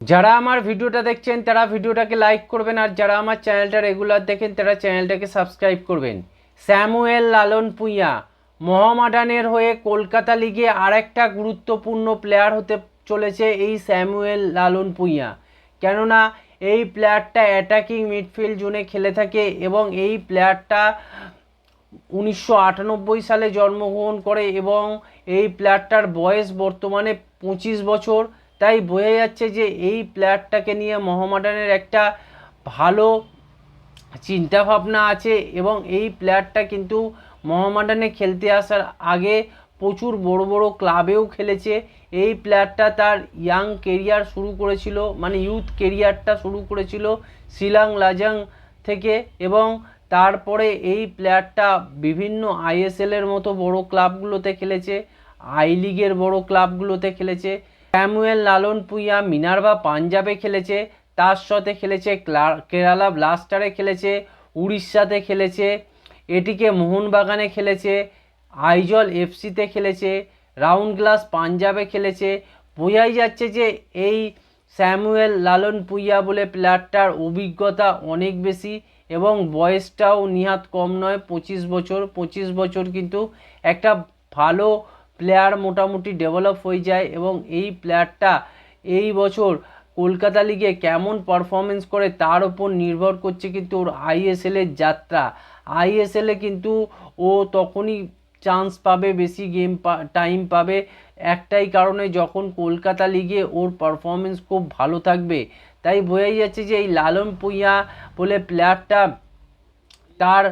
যারা আমার ভিডিওটা দেখছেন, তারা ভিডিওটাকে লাইক করবেন আর যারা আমার চ্যানেলটা রেগুলার দেখেন, তারা চ্যানেলটাকে সাবস্ক্রাইব করবেন। স্যামুয়েল লালন পুইয়া মোহামেডানের হয়ে কলকাতা লিগে আরেকটা গুরুত্বপূর্ণ প্লেয়ার হতে চলেছে এই স্যামুয়েল লালন পুইয়া। কেননা, এই প্লেয়ারটা অ্যাটাকিং মিডফিল্ড জোনে খেলে থাকে এবং এই প্লেয়ারটা উনিশশো আটানব্বই সালে জন্মগ্রহণ করে এবং এই প্লেয়ারটার বয়স বর্তমানে পঁচিশ বছর। তাই বোঝা যাচ্ছে যে এই প্লেয়ারটাকে নিয়ে মোহামেডানের একটা ভালো চিন্তাভাবনা আছে এবং এই প্লেয়ারটা কিন্তু মোহামেডানে খেলতে আসার আগে প্রচুর বড় বড় ক্লাবেও খেলেছে। এই প্লেয়ারটা তার ইয়াং কেরিয়ার শুরু করেছিল মানে ইউথ কেরিয়ারটা শুরু করেছিল শিলাং, লাজাং থেকে এবং তারপরে এই প্লেয়ারটা বিভিন্ন আইএসএলের মতো বড় ক্লাবগুলোতে খেলেছে, আই লিগের বড় ক্লাবগুলোতে খেলেছে। স্যামুয়েল লালন পুইয়া মিনারবা পাঞ্জাবে খেলেছে তার সাথে খেলেছে কেরালা ব্লাস্টারে খেলেছে, উড়িষ্যাতে খেলেছে, এটিকে মোহনবাগানে খেলেছে, আইজল এফসিতে খেলেছে রাউন্ড গ্লাস পাঞ্জাবে খেলেছে। বোঝাই যাচ্ছে যে এই স্যামুয়েল লালন পুইয়া বলে প্লেয়ারটার অভিজ্ঞতা অনেক বেশি এবং বয়সটাও নিহাত কম নয়, পঁচিশ বছর পঁচিশ বছর কিন্তু একটা ভালো প্লেয়ার মোটামুটি ডেভেলপ হয়ে যায় এবং এই প্লেয়ারটা এই বছর কলকাতা লিগে কেমন পারফরমেন্স করে তার ওপর নির্ভর করছে কিন্তু ওর আইএসএলের যাত্রা। আইএসএলে কিন্তু ও তখনই চান্স পাবে, বেশি গেম টাইম পাবে। একটাই কারণে যখন কলকাতা লিগে ওর পারফরমেন্স খুব ভালো থাকবে, তাই বোঝাই যাচ্ছে যে এই লালন পুইয়া বলে প্লেয়ারটা তার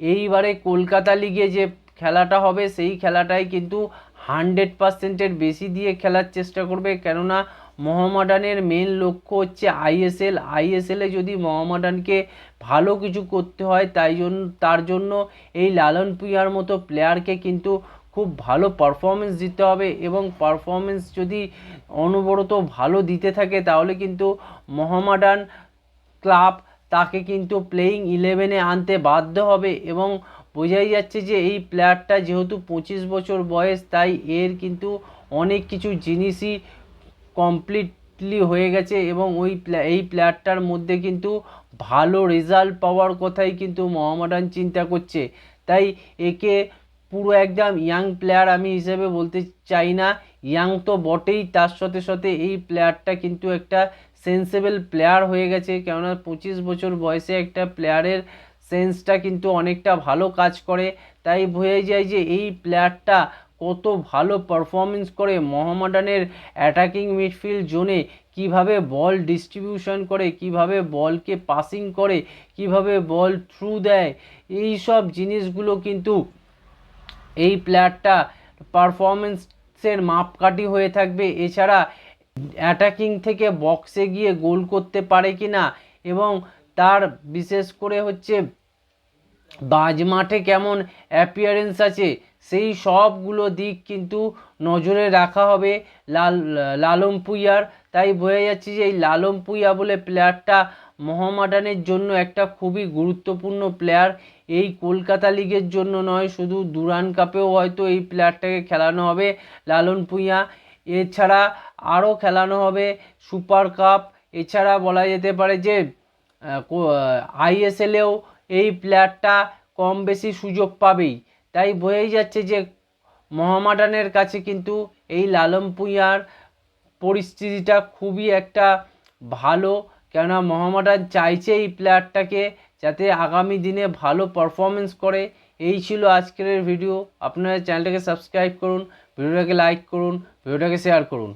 এইবারে কলকাতা লিগে যে খেলাটা হবে, সেই খেলাটাই কিন্তু হান্ড্রেড পার্সেন্টের বেশি দিয়ে খেলার চেষ্টা করবে। কেননা মোহামেডানের মেন লক্ষ্য হচ্ছে আইএসএল আইএসএলে যদি মোহামেডানকে ভালো কিছু করতে হয়, তাই জন্য, তার জন্য এই লালন পুইয়ার মতো প্লেয়ারকে কিন্তু খুব ভালো পারফরমেন্স দিতে হবে এবং পারফরমেন্স যদি অনবরত ভালো দিতে থাকে, তাহলে কিন্তু মোহামেডান ক্লাব তাকে কিন্তু প্লেয়িং ইলেভেনে আনতে বাধ্য হবে এবং বোঝাই যাচ্ছে যে এই প্লেয়ারটা যেহেতু পঁচিশ বছর বয়স, তাই এর কিন্তু অনেক কিছু জিনিসই কমপ্লিটলি হয়ে গেছে এবং ওই এই প্লেয়ারটার মধ্যে কিন্তু ভালো রেজাল্ট পাওয়ার কথাই কিন্তু মোহামেডান চিন্তা করছে। তাই একে পুরো একদম ইয়াং প্লেয়ার আমি হিসেবে বলতে চাই না ইয়াং তো বটেই, তার সাথে সাথে এই প্লেয়ারটা কিন্তু একটা সেন্সেবল প্লেয়ার হয়ে গেছে। কেননা পঁচিশ বছর বয়সে একটা প্লেয়ারের সেন্সটা কিন্তু অনেকটা ভালো কাজ করে। তাই বোঝাই যায় যে এই প্লেয়ারটা কত ভালো পারফরমেন্স করে মোহামেডানের অ্যাটাকিং মিডফিল্ড জোনে। কীভাবে বল ডিস্ট্রিবিউশন করে, কীভাবে বলকে পাসিং করে, কীভাবে বল থ্রু দেয়, এই সব জিনিসগুলো কিন্তু এই প্লেয়ারটা পারফরমেন্সের মাপকাঠি হয়ে থাকবে। এছাড়া অ্যাটাকিং থেকে বক্সে গিয়ে গোল করতে পারে কি না এবং তার বিশেষ করে হচ্ছে বাজ মাঠে কেমন অ্যাপিয়ারেন্স আছে, সেই সবগুলো দিক কিন্তু নজরে রাখা হবে লাল লালম পুইয়ার তাই বোঝা যাচ্ছে যে এই লালম পুইয়া বলে প্লেয়ারটা মোহামেডানের জন্য একটা খুবই গুরুত্বপূর্ণ প্লেয়ার এই কলকাতা লিগের জন্য নয়, শুধু দুরান কাপেও হয়তো এই প্লেয়ারটাকে খেলানো হবে লালন পুইয়া এছাড়া আরও খেলানো হবে সুপার কাপ এছাড়া বলা যেতে পারে যে আইএসএলেও এই প্লেয়ারটা কম বেশি সুযোগ পাবেই। তাই বোঝাই যাচ্ছে যে মোহামেডানের কাছে কিন্তু এই লালম পুইয়ার পরিস্থিতিটা খুবই একটা ভালো, কেননা মোহামেডান চাইছে এই প্লেয়ারটাকে যাতে আগামী দিনে ভালো পারফরমেন্স করে। এই ছিল আজকের ভিডিও। আপনারা চ্যানেলটাকে সাবস্ক্রাইব করুন, ভিডিওটাকে লাইক করুন, ভিডিওটাকে শেয়ার করুন।